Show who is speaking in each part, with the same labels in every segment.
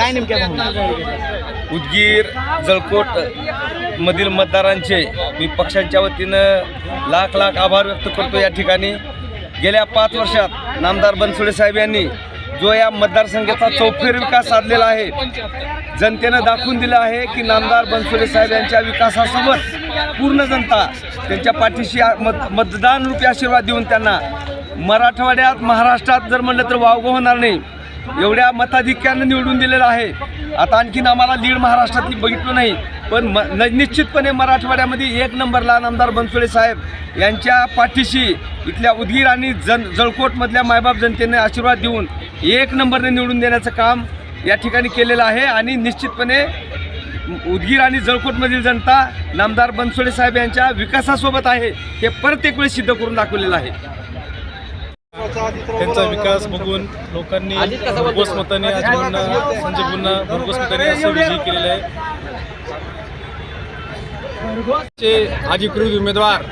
Speaker 1: काय नेमक्या
Speaker 2: उदगीर जळकोट मधील मतदारांचे मी पक्षांच्या वतीनं लाख लाख आभार व्यक्त करतो या ठिकाणी. गेल्या पाच वर्षात नामदार बनसोडे साहेब यांनी जो या मतदारसंघाचा चौफेर विकास साधलेला आहे जनतेनं दाखवून दिलं आहे की नामदार बनसोडे साहेब यांच्या विकासासोबत पूर्ण जनता त्यांच्या पाठीशी मत मतदान रूपी आशीर्वाद देऊन त्यांना मराठवाड्यात महाराष्ट्रात जर म्हणलं तर वावगं होणार नाही. एवढ्या मताधिक्यानं निवडून दिलेलं आहे. आता आणखीन आम्हाला लीड महाराष्ट्रातली बघितलं नाही. पण म न निश्चितपणे मराठवाड्यामध्ये एक नंबरला नामदार बनसोडे साहेब यांच्या पाठीशी इथल्या उदगीर आणि जन जळकोटमधल्या मायबाप जनतेने आशीर्वाद देऊन एक नंबरने निवडून देण्याचं काम या ठिकाणी केलेलं आहे. आणि निश्चितपणे उदगीर आणि जळकोटमधील जनता नामदार बनसोडे साहेब यांच्या विकासासोबत आहे. हे परत एक वेळ सिद्ध करून दाखवलेलं आहे.
Speaker 3: त्यांचा विकास बघून लोकांनी भरघोस मताने आजमांना संजय गुन्हा भरघोस मताने असं विजयी केलेलं आहे. चे अधिकृत उमेदवार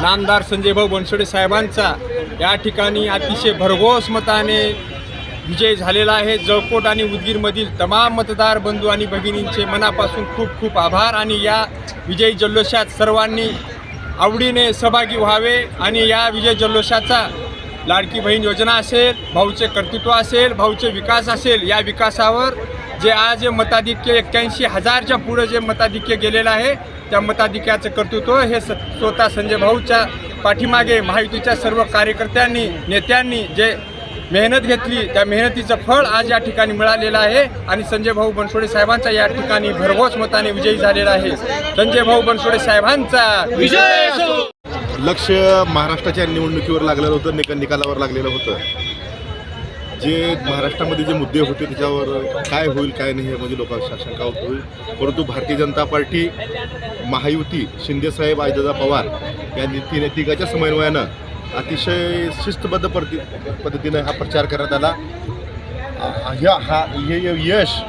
Speaker 3: नामदार संजय भाऊ बनसोडे साहेबांचा या ठिकाणी अतिशय भरघोस मताने विजय झालेला आहे. जळकोट आणि उदगीरमधील तमाम मतदार बंधू आणि भगिनींचे मनापासून खूप खूप आभार आणि या विजयी जल्लोषात सर्वांनी आवडीने सहभागी व्हावे आणि या विजय जल्लोषाचा लाडकी बहीण योजना असेल भाऊचे कर्तृत्व असेल भाऊचे विकास असेल या विकासावर जे आज मताधिक्य एक्क्याऐंशी हजारच्या पुढं जे मताधिक्य गेलेलं आहे त्या मताधिक्याचं कर्तृत्व हे स स्वतः संजय भाऊच्या पाठीमागे महायुतीच्या सर्व कार्यकर्त्यांनी नेत्यांनी जे मेहनत घेतली त्या मेहनतीचं फळ आज या ठिकाणी मिळालेलं आहे आणि संजय भाऊ बनसोडे साहेबांचा या ठिकाणी भरघोस मताने विजयी झालेला आहे. संजय भाऊ बनसोडे साहेबांचा विजय
Speaker 4: लक्ष महाराष्ट्राच्या निवडणुकीवर लागलेलं होतं निका निकालावर लागलेलं होतं. जे महाराष्ट्रामध्ये जे मुद्दे होते त्याच्यावर काय होईल काय नाही हे म्हणजे लोकांची शंका होईल. परंतु भारतीय जनता पार्टी महायुती शिंदेसाहेब आयदादा पवार या तिने तिघाच्या समन्वयानं अतिशय शिस्तबद्ध पद्धती पद्धतीनं हा प्रचार करण्यात आला. ह्या हा हे यश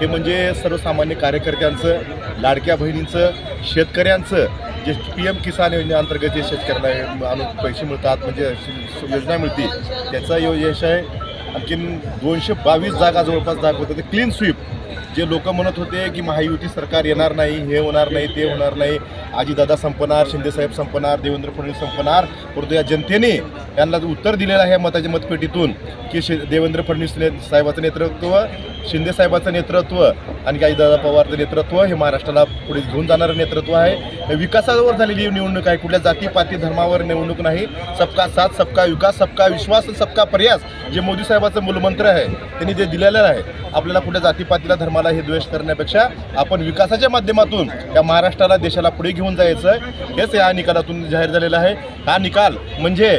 Speaker 4: हे म्हणजे सर्वसामान्य कार्यकर्त्यांचं लाडक्या बहिणींचं शेतकऱ्यांचं जे पी एम किसान योजनेअंतर्गत जे शेतकऱ्यांना अनु पैसे मिळतात म्हणजे योजना मिळते त्याचा यो यश आहे. आणखीन दोनशे बावीस जागा जवळपास जागा होतं ते क्लीन स्वीप जे लोक म्हणत होते की महायुती सरकार येणार नाही हे होणार नाही ते होणार नाही आजीदादा संपणार शिंदेसाहेब संपणार देवेंद्र फडणवीस संपणार परंतु या जनतेने यांना उत्तर दिलेलं आहे मताच्या मतपेटीतून की शि देवेंद्र फडणवीस ने साहेबाचं नेतृत्व शिंदेसाहेबाचं नेतृत्व आणि आजीदादा पवारचं नेतृत्व हे महाराष्ट्राला पुढे घेऊन जाणारं नेतृत्व आहे. विकासावर झालेली ही निवडणूक आहे. कुठल्या जातीपाती धर्मावर निवडणूक नाही. सबका साथ सबका विकास सबका विश्वास सबका प्रयास जे मोदी साहेबाचं मूलमंत्र आहे त्यांनी जे दिलेलं आहे आपल्याला कुठे जातीपातीला धर्माला हे द्वेष करण्यापेक्षा आपण विकासाच्या माध्यमातून या महाराष्ट्राला देशाला पुढे घेऊन जायचं हेच या निकालातून जाहीर झालेलं आहे. हा निकाल म्हणजे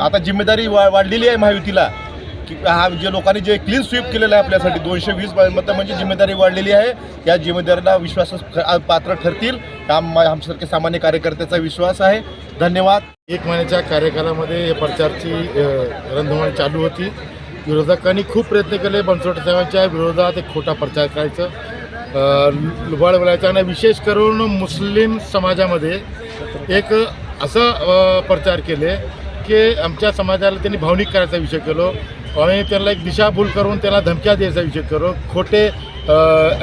Speaker 4: आता जिम्मेदारी वा वाढलेली आहे महायुतीला. की हा जे लोकांनी जे क्लीन स्वीप केलेलं आहे आपल्यासाठी दोनशे वीस मतं म्हणजे जिम्मेदारी वाढलेली आहे. या जिम्मेदारीला विश्वास पात्र ठरतील. आम आमच्यासारखे सामान्य कार्यकर्त्याचा विश्वास आहे. धन्यवाद.
Speaker 5: एक महिन्याच्या कार्यकालामध्ये या प्रचारची अ, रणधुमाळी चालू होती. विरोधकांनी खूप प्रयत्न केले. बनसोडे साहेबांच्या विरोधात एक खोटा प्रचार करायचं. अ, लुबाड बोलायचं आणि विशेष करून मुस्लिम समाजामध्ये एक असं प्रचार केले की आमच्या समाजाला त्यांनी भावनिक करायचा विषय केलो. आणि त्यांना एक दिशाभूल करून त्यांना धमक्या द्यायचा विषय करू. खोटे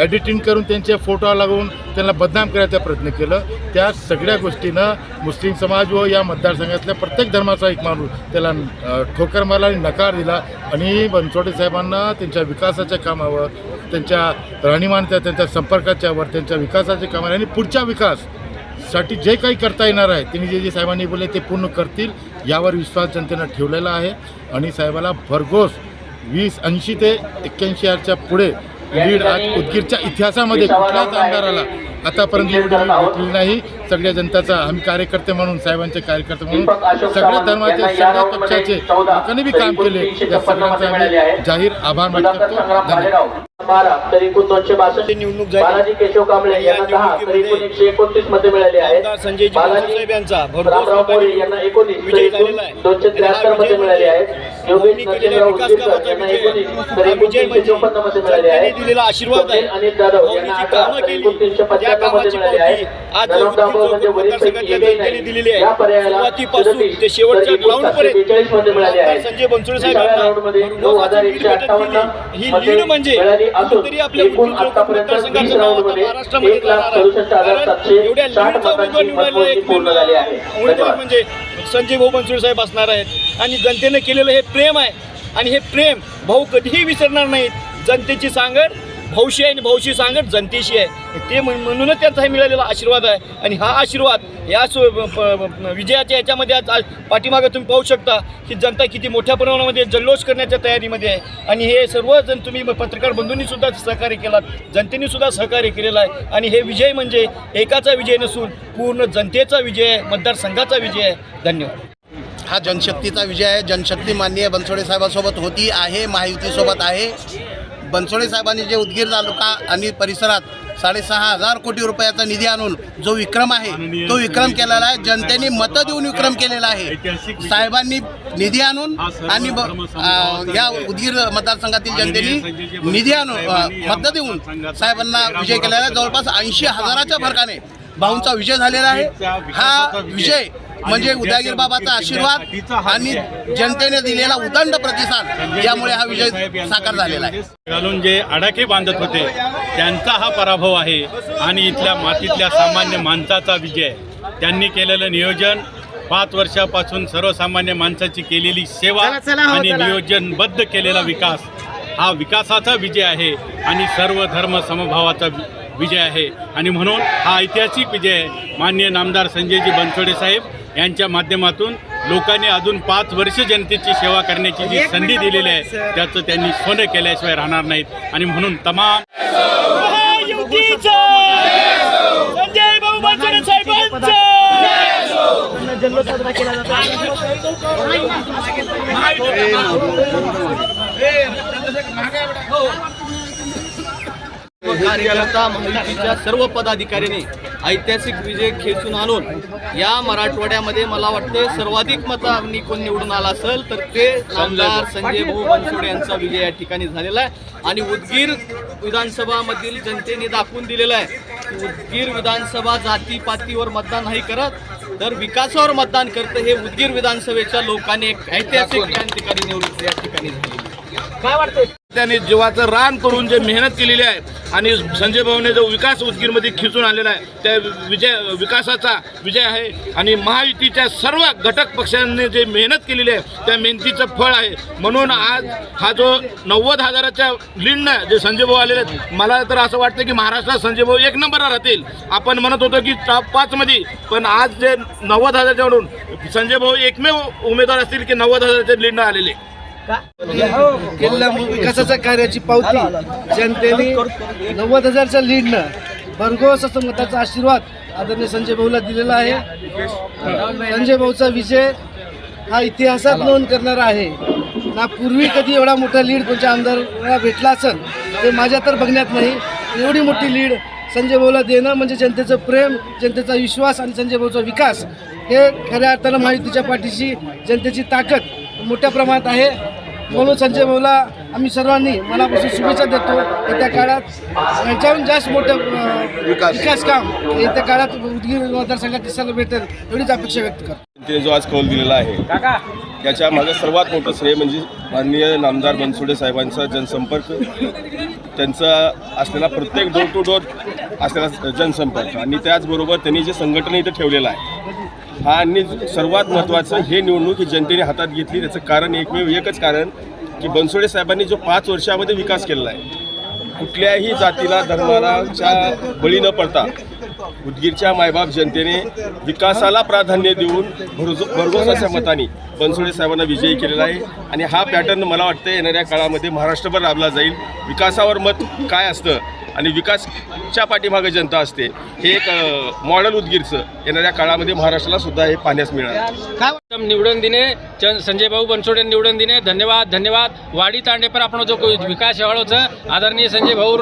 Speaker 5: एडिटिंग करून त्यांचे फोटो लागवून त्यांना बदनाम करायचा प्रयत्न केलं. त्या सगळ्या गोष्टीनं मुस्लिम समाज व या मतदारसंघातल्या प्रत्येक धर्माचा एक माणूस त्याला ठोकर मारला आणि नकार दिला. आणि बनसोडे साहेबांना त्यांच्या विकासाच्या कामावर त्यांच्या राहणीमानच्या त्यांच्या संपर्काच्यावर त्यांच्या विकासाच्या कामावर आणि पुढच्या विकाससाठी जे काही करता येणार आहे त्यांनी जे जे साहेबांनी बोलले ते पूर्ण करतील. यावर विश्वास जनतेनं ठेवलेला आहे. आणि साहेबाला भरघोस वीस ऐंशी ते एक्क्याऐंशी हजारच्या पुढे लीड आज उदगीरच्या इतिहासामध्ये कुठल्याच आमदाराला आतापर्यंत एवढी भेटली नाही. सगळ्या जनताचा आम्ही कार्यकर्ते म्हणून साहेबांचे कार्यकर्ते म्हणून सगळ्या धर्माचे सगळ्या पक्षाचे लोकांनी बी काम केले. या सगळ्यांचा आम्ही जाहीर आभार व्यक्त करतो धन्यवाद.
Speaker 6: बारा तरी एकूण दोनशे बासष्ट
Speaker 2: निवडणूक
Speaker 6: बालाजी केशव कांबळे यांना दहा तरी एकूण एकशे एकोणतीसमध्ये मिळाले आहेत.
Speaker 2: संजय
Speaker 6: बालाजी
Speaker 2: साहेब
Speaker 6: रामराव मोरे यांना एकोणीस तरी एकूण दोनशे त्र्याहत्तरमध्ये
Speaker 2: विजय
Speaker 6: मिळाले आहेत. योगेश नरसिंहराव यांना एकोणीस तर
Speaker 7: म्हणजे
Speaker 6: चोपन्न मिळाले अनिल जाधव यांना तर पंच्याण्णव मिळाले दाभोळ म्हणजे एकही नाही या पर्यायाला सदतीस तर एकूण सातशे बेचाळीस मिळाले आहेत.
Speaker 7: संजय बनसोडे
Speaker 6: राऊंडमध्ये नऊ हजार एकशे अठ्ठावन्न
Speaker 7: ही
Speaker 6: मते
Speaker 7: लीड म्हणजे
Speaker 6: मिळाली
Speaker 7: आपल्या मतदारसंघाचं नाव महाराष्ट्रामध्ये एवढ्या उमेदवार निवडायला एक उमेदवार
Speaker 6: धन्यवाद.
Speaker 7: म्हणजे संजय भाऊ बनसोडे साहेब असणार आहेत. आणि जनतेने केलेलं हे प्रेम आहे. आणि हे प्रेम भाऊ कधीही विसरणार नाहीत. जनतेची सांगड भाऊशी आहे आणि भाऊशी सांगत जनतेशी आहे. ते म्हणूनच त्यांचा हे मिळालेला आशीर्वाद आहे. आणि हा आशीर्वाद या सु- प- विजयाच्या याच्यामध्ये आज पाठीमागं तुम्ही पाहू शकता की जनता किती मोठ्या प्रमाणामध्ये जल्लोष करण्याच्या तयारीमध्ये आहे. आणि हे सर्वजण तुम्ही पत्रकार बंधूंनीसुद्धा सहकार्य केलात. जनतेनेसुद्धा सहकार्य केलेलं आहे. आणि हे विजय म्हणजे एकाचा विजय नसून पूर्ण जनतेचा विजय आहे मतदारसंघाचा विजय आहे. धन्यवाद.
Speaker 8: हा जनशक्तीचा विजय आहे. जनशक्ती माननीय बनसोडे साहेबांसोबत होती आहे महायुतीसोबत आहे. बनसोडे साहेबांनी जे उदगीर तालुका आणि परिसरात साडेसहा हजार कोटी रुपयाचा निधी आणून जो विक्रम आहे तो विक्रम केलेला आहे. जनतेने मतं देऊन विक्रम केलेला आहे. साहेबांनी निधी आणून आणि या उदगीर मतदारसंघातील जनतेने निधी आणून मतं देऊन साहेबांना विजय केलेला आहे. जवळपास ऐंशी हजाराच्या फरकाने भाऊंचा विजय झालेला आहे. हा विजय म्हणजे उदयगीर बाबाचा आशीर्वाद आणि जनतेने दिलेला उदंड प्रतिसाद यामुळे हा विजय साकार झालेला आहे.
Speaker 5: घालून जे आडाखे बांधत होते त्यांचा हा पराभव आहे आणि इथल्या मातीतल्या सामान्य माणसाचा विजय त्यांनी केलेलं नियोजन पाच वर्षापासून सर्वसामान्य माणसाची केलेली सेवा आणि नियोजनबद्ध केलेला विकास हा विकासाचा विजय आहे आणि सर्व धर्म समभावाचा विजय आहे. आणि म्हणून हा ऐतिहासिक विजय आहे. माननीय नामदार संजयजी बनसोडे साहेब यांच्या माध्यमातून लोकांनी अजून पाच वर्ष जनतेची सेवा करण्याची जी संधी दिलेली आहे त्याचं त्यांनी सोनं केल्याशिवाय राहणार नाहीत. आणि म्हणून तमाम
Speaker 9: कार्यकर्ता सर्व पदाधिकाऱ्यांनी ऐतिहासिक विजय खेचून आणून या मराठवाड्यामध्ये मला वाटतं सर्वाधिक मतांनी कोण निवडून आला असेल तर ते आमदार संजय भाऊ बनसोडे यांचा विजय या ठिकाणी झालेला आहे. आणि उदगीर विधानसभामधील जनतेने दाखवून दिलेलं आहे की उदगीर विधानसभा जातीपातीवर मतदान नाही करत तर विकासावर मतदान करतं हे उदगीर विधानसभेच्या लोकांनी एक ऐतिहासिक क्रांतिकारी निवडणूक या ठिकाणी झालेली आहे.
Speaker 10: काय वाटतंय?
Speaker 11: त्यांनी जीवाचं रान करून जे मेहनत केलेली आहे आणि संजय भाऊने जो विकास उदगीरमध्ये खिचून आलेला आहे त्या विजय विकासाचा विजय आहे आणि महायुतीच्या सर्व घटक पक्षांनी जे मेहनत केलेली आहे त्या मेहनतीचं फळ आहे. म्हणून आज हा जो नव्वद हजाराच्या लीडनं जे संजय भाऊ आलेले आहेत मला तर असं वाटतं की महाराष्ट्रात संजय भाऊ एक नंबरला राहतील. आपण म्हणत होतो की टॉप पाचमध्ये पण आज जे नव्वद हजारच्यावरून संजय भाऊ एकमेव उमेदवार असतील की नव्वद हजाराच्या लीडनं आलेले.
Speaker 12: किल्ला हो. विकासाच्या कार्याची पावती जनतेने नव्वद हजारच्या लीडनं भरघोस असं मताचा आशीर्वाद आदरणीय संजय भाऊला दिलेला आहे. संजय भाऊचा विजय हा इतिहासात नोंद करणारा आहे. ना पूर्वी कधी एवढा मोठा लीड कोणत्या आमदाराला भेटला असेल ते माझ्या तर बघण्यात नाही. एवढी मोठी लीड संजय भाऊला देणं म्हणजे जनतेचं प्रेम जनतेचा विश्वास आणि संजय भाऊचा विकास हे खऱ्या अर्थानं महायुतीच्या पाठीशी जनतेची ताकद मोठ्या प्रमाणात आहे. म्हणून संजय भाऊला आम्ही सर्वांनी मनापासून शुभेच्छा देतो. येत्या काळात याच्याहून जास्त मोठं विकास. काम येत्या काळात उदगीर मतदारसंघात दिसायला भेटेल एवढीच अपेक्षा व्यक्त करतो.
Speaker 13: जनतेने जो आज कौल दिलेला आहे त्याच्यामागे सर्वात मोठं श्रेय म्हणजे माननीय नामदार बनसोडे साहेबांचा जनसंपर्क. त्यांचा असलेला प्रत्येक डोर टू डोर असलेला जनसंपर्क. आणि त्याचबरोबर त्यांनी जे संघटना इथं ठेवलेलं आहे हा आणि सर्वात महत्त्वाचं हे निवडणूक ही जनतेने हातात घेतली. त्याचं कारण एकमेव एकच कारण की बनसोडे साहेबांनी जो पाच वर्षामध्ये विकास केलेला आहे कुठल्याही जातीला धर्मालाच्या बळी न पडता उदगीरच्या मायबाप जनतेने विकासाला प्राधान्य देऊन भरजो भरघोस अशा मताने बनसोडे साहेबांना विजयी केलेला आहे. आणि हा पॅटर्न मला वाटतं येणाऱ्या काळामध्ये महाराष्ट्रभर राबला जाईल. विकासावर मत काय असतं? आणि
Speaker 14: विकासच्या पाठीमागे जनता असते. हे एक मॉडेल उदगीरचं. येणाऱ्या काळामध्ये महाराष्ट्राला सुद्धा हे पाहण्यास मिळणार.
Speaker 15: निवडून दिने संजय भाऊ यांनी निवडून दिने. धन्यवाद धन्यवाद. वाडी तांडे पर आपण जो विकास हवाड़ो आदरणीय संजय भाऊ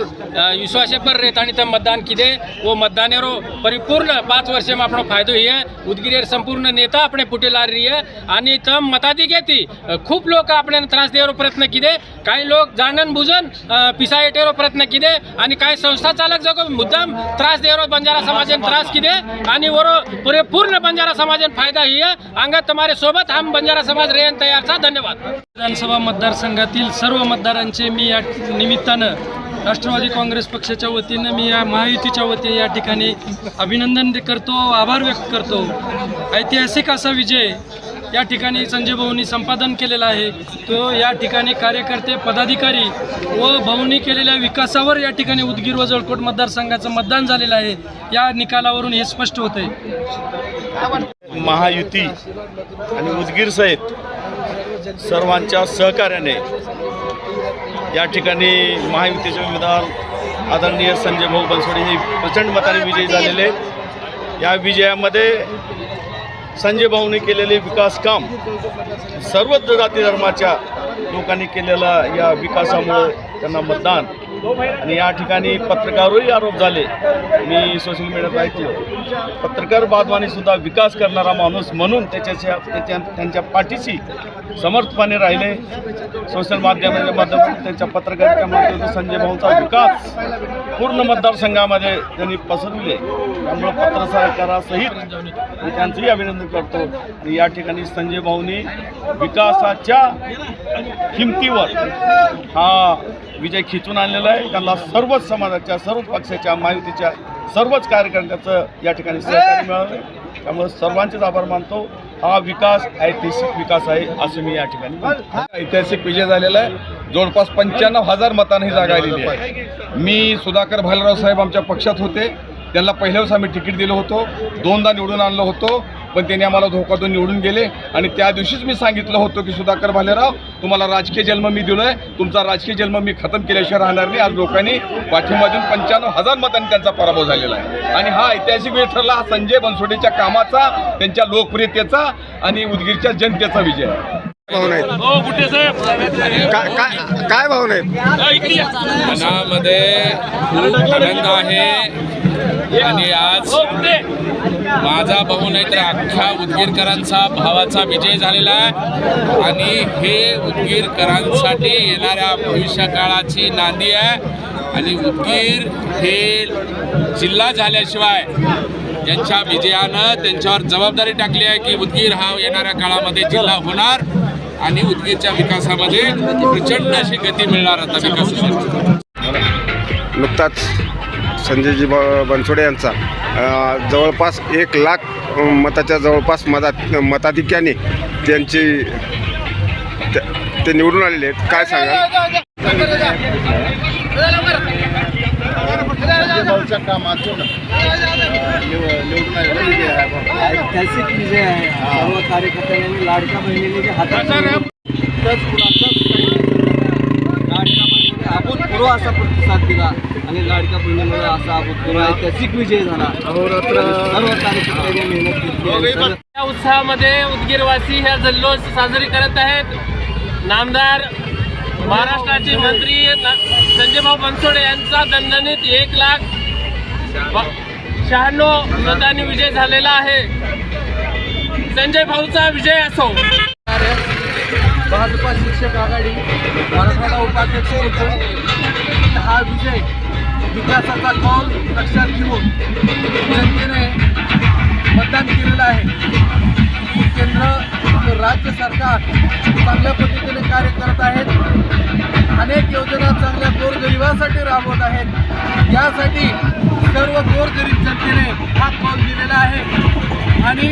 Speaker 15: विश्वास पर रेत आणि तम मतदान किदे. वो मतदानेरो परिपूर्ण पाच वर्ष आपण आपणो फायदो ही उदगीर संपूर्ण नेता आपण पुटे ला आणि तम मताधी घेती. खूप लोक आपल्याला त्रास देवर प्रयत्न किदे. काही लोक जाणन बुजन पिसायटेरो प्रयत्न किदे. आणि काय संस्था चालक जो मुद्दाम त्रास देवारो बंजारा समाजाने त्रास किदे आणि वरो पूर्ण बंजारा समाजाने फायदा ही अंगात तुम्हारे सोबत हम बंजारा समाज रेन तयार चा धन्यवाद. विधानसभा मतदारसंघातील सर्व मतदारांचे मी या निमित्तानं राष्ट्रवादी काँग्रेस पक्षाच्या वतीनं मी या महायुतीच्या वतीने या ठिकाणी अभिनंदन करतो आभार व्यक्त करतो. ऐतिहासिक असा विजय या ठिकाणी संजय भाऊंनी संपादन केलेला आहे. तो या ठिकाणी कार्यकर्ते पदाधिकारी व भाऊंनी केलेल्या विकासावर या ठिकाणी उदगीर व जळकोट मतदारसंघाचं मतदान झालेलं आहे. या निकालावरून हे स्पष्ट होतंय.
Speaker 7: महायुती आणि उदगीर सहित सर्वांच्या सहकार्याने या ठिकाणी महायुतीचे उमेदवार आदरणीय संजय भाऊ बनसोडे हे प्रचंड मताने विजयी झालेले या विजयामध्ये संजय भाऊने केलेले विकास काम सर्वच जाती धर्माच्या लोकांनी केलेला या विकासामुळे त्यांना मतदान आणि या ठिकाणी पत्रकारही आरोप झाले. मी सोशल मीडियात ऐकलं. पत्रकार बांधवांनी सुद्धा विकास करणारा माणूस म्हणून त्याच्याच्या त्याच्या त्यांच्या पाठीशी समर्थपणे राहिले. सोशल माध्यमाच्या माध्यमातून त्यांच्या पत्रकारिता माध्यमातून संजय भाऊंचा विकास पूर्ण मतदारसंघामध्ये त्यांनी पसरविले. त्यामुळे पत्रकारासहित मी त्यांचंही अभिनंदन करतो. आणि या ठिकाणी संजय भाऊंनी विकासाच्या किमतीवर हा विजय खिचून आणलेला आहे. त्यांना सर्वच समाजाच्या सर्वच पक्षाच्या माहितीच्या सर्वच कार्यकर्त्याचं या ठिकाणी सहकार्य मिळालं त्यामुळे सर्वांचेच आभार मानतो. हा विकास ऐतिहासिक विकास आहे असं मी या ठिकाणी
Speaker 14: ऐतिहासिक विजय झालेला आहे. जवळपास पंच्याण्णव हजार मतांनी ही जागा आलेली आहे. मी सुधाकर भालराव साहेब आमच्या पक्षात होते. त्यांना पहिल्या आम्ही तिकीट दिलं होतो. दोनदा निवडून आणलं होतो. पण त्यांनी आम्हाला धोका देऊन निवडून गेले. आणि त्या दिवशीच मी सांगितलं होतं की सुधाकर भालेराव तुम्हाला राजकीय जन्म मी दिलो आहे तुमचा राजकीय जन्म मी खतम केल्याशिवाय राहणार नाही. आज लोकांनी पाठिंबा देऊन पंच्याण्णव हजार मतांनी त्यांचा पराभव झालेला आहे. आणि हा ऐतिहासिक वेळ ठरला. हा संजय बनसोडेच्या कामाचा त्यांच्या लोकप्रियतेचा आणि उदगीरच्या जनतेचा विजय. आहे
Speaker 16: काय भावना आहेत?
Speaker 14: मनामध्ये खूप आनंद आहे. आणि आज माझा भाऊ नाही तर अख्ख्या उदगीरकरांचा भावाचा विजय झालेला आहे. आणि हे उदगीरकरांसाठी येणाऱ्या भविष्य काळाची नांदी आहे. आणि उदगीर हे जिल्हा झाल्याशिवाय त्यांच्या विजयानं त्यांच्यावर जबाबदारी टाकली आहे की उदगीर हा येणाऱ्या काळामध्ये जिल्हा होणार. आणि उदगीरच्या विकासामध्ये प्रचंड अशी गती मिळणार आता विकासासाठी
Speaker 16: नुकताच संजयजी ब बनसोडे यांचा जवळपास एक लाख मताच्या जवळपास मतात मताधिक्याने त्यांची ते- ते निवडून आलेले आहेत. काय सांगाल?
Speaker 4: भाऊच्या कामातून निवडून आलेला
Speaker 17: ऐतिहासिक विजय आहे. सर्व कार्यकर्त्यांनी लाडक्या बहिणीने जे हातात अभूतपूर्व असा प्रतिसाद दिला आणि लाडक्या बहिणीमुळे असा अभूतपूर्व ऐतिहासिक विजय झाला. सर्व कार्यकर्त्यांनी मेहनत घेतली
Speaker 15: या उत्साहामध्ये उदगीरवासी ह्या जल्लोष साजरी करत आहेत. नामदार महाराष्ट्राचे मंत्री संजयभाऊ बनसोडे यांचा दणदणीत एक लाख शहाण्णव मतांनी विजय झालेला आहे. संजय भाऊचा विजय असो.
Speaker 17: भाजपा शिक्षक आघाडी मराठवाडा उपाध्यक्ष हा विजय विकासाचा कौल लक्षात घेऊन जनतेने मतदान केलेलं आहे. केंद्र राज्य सरकार चांगल्या पद्धतीने कार्य करत आहेत. अनेक योजना चांगल्या गोरगरिबासाठी राबवत आहेत. यासाठी सर्व गोरगरीब जनतेने हा कौल दिलेला आहे. आणि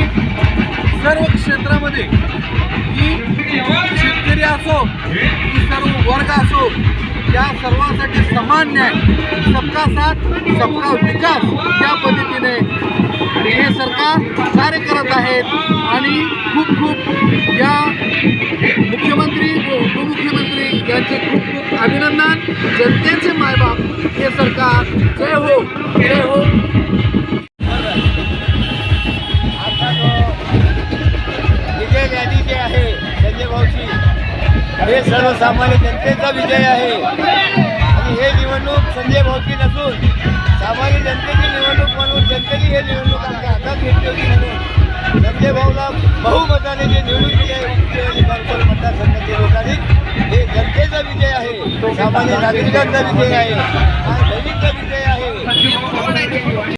Speaker 17: सर्व क्षेत्रामध्ये की शेतकरी असो की सर्व वर्ग असो या सर्वांसाठी समान न्याय सबका साथ सबका विकास या पद्धतीने हे सरकार कार्य करत आहेत. आणि खूप खूप या मुख्यमंत्री व उपमुख्यमंत्री यांचे खूप खूप अभिनंदन. जनतेचे मायबाप हे सरकार. जय हो जय हो.
Speaker 18: आहे संजय भाऊची हे सर्वसामान्य जनतेचा विजय आहे. आणि हे निवडणूक संजय भाऊची नसून सामान्य जनतेची निवडणूक म्हणून शेतकरी हे निवडणूक आमच्या हातात घेतली होती म्हणून जनतेभाऊला बहुमताने जे निवडून दिले आहे मतदारसंघातील लोकांनी हे जनतेचा विजय आहे. सामान्य नागरिकांचा विजय आहे. हा दलितचा विजय आहे.